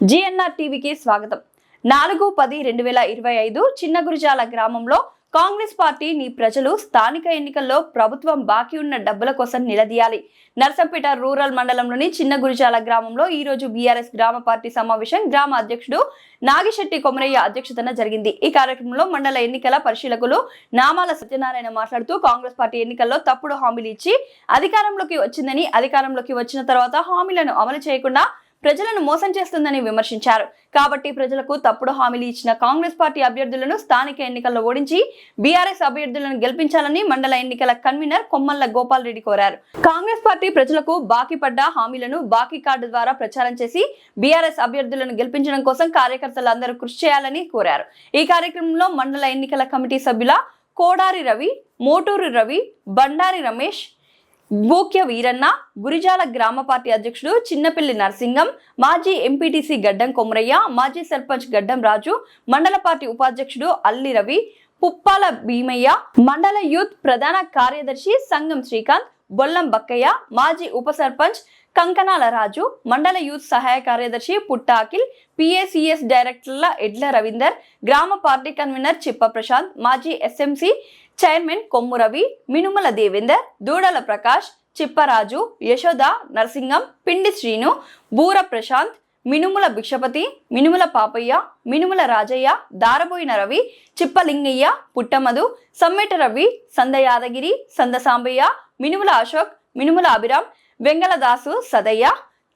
GNR టీవీకి స్వాగతం. నాలుగు పది రెండు వేల ఇరవై ఐదు చిన్న గురిజాల గ్రామంలో కాంగ్రెస్ పార్టీ నీ ప్రజలు స్థానిక ఎన్నికల్లో ప్రభుత్వం బాకీ ఉన్న డబ్బుల కోసం నిలదీయాలి. నర్సంపేట రూరల్ మండలంలోని చిన్న గురిజాల గ్రామంలో ఈ రోజు బీఆర్ఎస్ గ్రామ పార్టీ సమావేశం గ్రామ అధ్యక్షుడు నాగిశెట్టి కొమరయ్య అధ్యక్షతన జరిగింది. ఈ కార్యక్రమంలో మండల ఎన్నికల పరిశీలకులు నామాల సత్యనారాయణ మాట్లాడుతూ కాంగ్రెస్ పార్టీ ఎన్నికల్లో తప్పుడు హామీలు ఇచ్చి అధికారంలోకి వచ్చిందని అధికారంలోకి వచ్చిన తర్వాత హామీలను అమలు చేయకుండా ప్రజలను మోసం చేస్తుందని విమర్శించారు. కాబట్టి ప్రజలకు తప్పుడు హామీలు ఇచ్చిన కాంగ్రెస్ పార్టీ అభ్యర్థులను స్థానిక ఎన్నికల్లో ఓడించి బీఆర్ఎస్ అభ్యర్థులను గెలిపించాలని మండల ఎన్నికల కన్వీనర్ కొమ్మల్ల గోపాల్ రెడ్డి కోరారు. కాంగ్రెస్ పార్టీ ప్రజలకు బాకీ పడ్డ హామీలను బాకీ కార్డు ద్వారా ప్రచారం చేసి బీఆర్ఎస్ అభ్యర్థులను గెలిపించడం కోసం కార్యకర్తలు అందరూ కృషి చేయాలని కోరారు. ఈ కార్యక్రమంలో మండల ఎన్నికల కమిటీ సభ్యుల కోడారి రవి మోటూరు రవి బండారి రమేష్ బూక్య వీరన్న గురిజాల గ్రామ పార్టీ అధ్యక్షుడు చిన్నపిల్లి నరసింగం మాజీ ఎంపీటీసీ గడ్డం కొమరయ్య మాజీ సర్పంచ్ గడ్డం రాజు మండల పార్టీ ఉపాధ్యక్షుడు అల్లి రవి పుప్పాల భీమయ్య మండల యూత్ ప్రధాన కార్యదర్శి సంగం శ్రీకాంత్ బొల్లం బక్కయ్య మాజీ ఉప సర్పంచ్ కంకణాల రాజు మండల యూత్ సహాయ కార్యదర్శి పుట్ట అఖిల్ పిఏసిఎస్ డైరెక్టర్ల ఎడ్ల రవీందర్ గ్రామ పార్టీ కన్వీనర్ చిప్ప ప్రశాంత్ మాజీ ఎస్ఎంసి చైర్మన్ కొమ్ము రవి మినుమల దేవేందర్ దూడల ప్రకాష్ చిప్పరాజు యశోద నరసింగం పిండి శ్రీను బూర ప్రశాంత్ మినుముల భిక్షపతి మినుముల పాపయ్య మినుముల రాజయ్య దారబోయిన రవి చిప్పలింగయ్య పుట్టమధు సమ్మెట రవి సంద యాదగిరి సంద సాంబయ్య మినుముల అశోక్ మినుముల అభిరామ్ వెంగళదాసు సదయ్య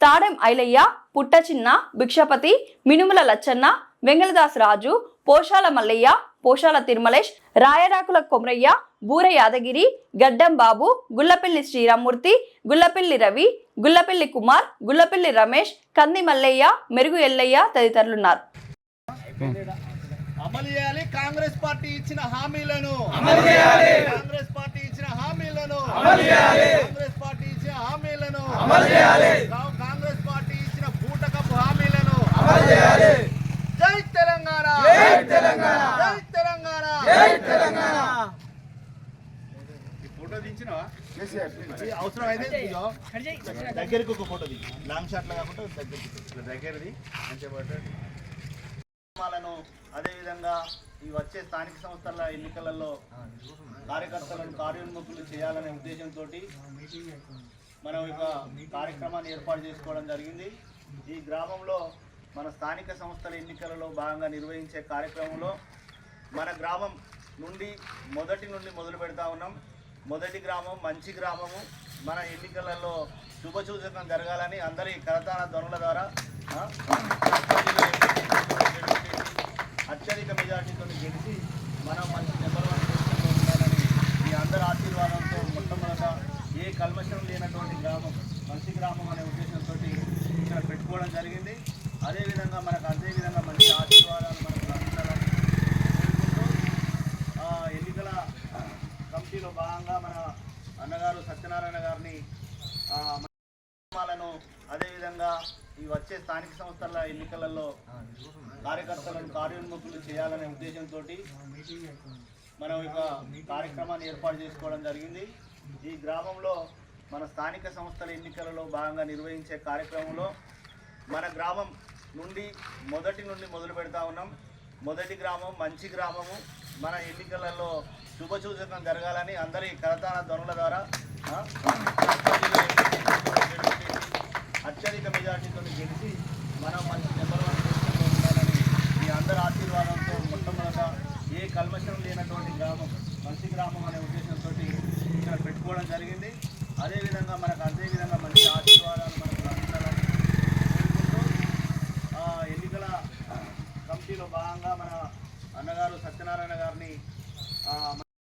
తాడెం ఐలయ్య పుట్ట చిన్న భిక్షపతి మినుముల లచ్చన్న వెంగళదాస్ రాజు పోషాల మల్లయ్య పోషాల తిరుమలేష్ రాయరాకుల కొమరయ్య బూర యాదగిరి గడ్డం బాబు గుల్లపల్లి శ్రీరామూర్తి గుల్లపల్లి రవి గుల్లపల్లి కుమార్ గుల్లపల్లి రమేష్ కంది మల్లయ్య మెరుగు ఎల్లయ్య తదితరులున్నారు. అమలు చేయాలి కాంగ్రెస్ పార్టీ ఇచ్చిన హామీలను. అమలు చేయాలి. కాంగ్రెస్ పార్టీ ఇచ్చిన హామీలను. అమలు చేయాలి. కాంగ్రెస్ పార్టీ ఇచ్చిన హామీలను. అమలు చేయాలి కాంగ్రెస్ పార్టీ ఇచ్చిన బూటకపు హామీలను అమలు చేయాలి జై తెలంగాణ జై తెలంగాణ జై తెలంగాణ జై తెలంగాణ ఈ ఫోటో దించినవా ఈ అవసరం అయితే దగ్గరికి ఒక ఫోటో దిగి లాంగ్ షాట్ లా కాకుండా దగ్గరికి దగ్గరది మంచిగా గ్రామాలను అదేవిధంగా ఈ వచ్చే స్థానిక సంస్థల ఎన్నికలలో కార్యకర్తలను కార్యోన్ముఖులు చేయాలనే ఉద్దేశంతో మనం ఇక కార్యక్రమాన్ని ఏర్పాటు చేసుకోవడం జరిగింది. ఈ గ్రామంలో మన స్థానిక సంస్థల ఎన్నికలలో భాగంగా నిర్వహించే కార్యక్రమంలో మన గ్రామం నుండి మొదటి నుండి మొదలు పెడతా ఉన్నాం. మొదటి గ్రామం మంచి గ్రామము. మన ఎన్నికలలో శుభసూచకం జరగాలని అందరి కరతాన ధ్వనుల ద్వారా ఆ, అత్యధిక మెజార్టీతో గెలిచి మనం మంచి నెంబర్ వన్ పొజిషన్లో ఉండాలని మీ అందరి ఆశీర్వాదంతో మొట్టమొదట ఏ కల్మషం లేనటువంటి గ్రామం మంచి గ్రామం అనే ఉద్దేశంతో ఇక్కడ పెట్టుకోవడం జరిగింది అదేవిధంగా మనకు అదేవిధంగా మంచి ఆశీర్వాదాలు మనకు అందాలని కోరుకుంటూ ఆ, ఎన్నికల కమిటీలో భాగంగా మన అన్నగారు సత్యనారాయణ గారిని ఆ, గ్రామాలను అదేవిధంగా ఈ వచ్చే స్థానిక సంస్థల ఎన్నికలలో కార్యకర్తలను కార్యోన్ముఖులు చేయాలనే ఉద్దేశంతో మనం ఒక కార్యక్రమాన్ని ఏర్పాటు చేసుకోవడం జరిగింది. ఈ గ్రామంలో మన స్థానిక సంస్థల ఎన్నికలలో భాగంగా నిర్వహించే కార్యక్రమంలో మన గ్రామం నుండి మొదటి నుండి మొదలు పెడతా ఉన్నాం. మొదటి గ్రామం మంచి గ్రామము. మన ఎన్నికలలో శుభసూచకం జరగాలని అందరి కరతాన ధ్వనుల ద్వారా అత్యధిక మెజార్టీతో గెలిచి మనం మంచి నెంబర్ వన్ పొజిషన్లో ఉండాలని మీ అందరి ఆశీర్వాదంతో మొట్టమొదట ఏ కల్మషం లేనటువంటి గ్రామం మంచి గ్రామం అనే ఉద్దేశంతో ఇక్కడ పెట్టుకోవడం జరిగింది. అదేవిధంగా మనకు అదేవిధంగా మంచి ఆశీర్వాదాలు మనకు అందాలని ఎన్నికల కమిటీలో భాగంగా మన అన్నగారు సత్యనారాయణ గారిని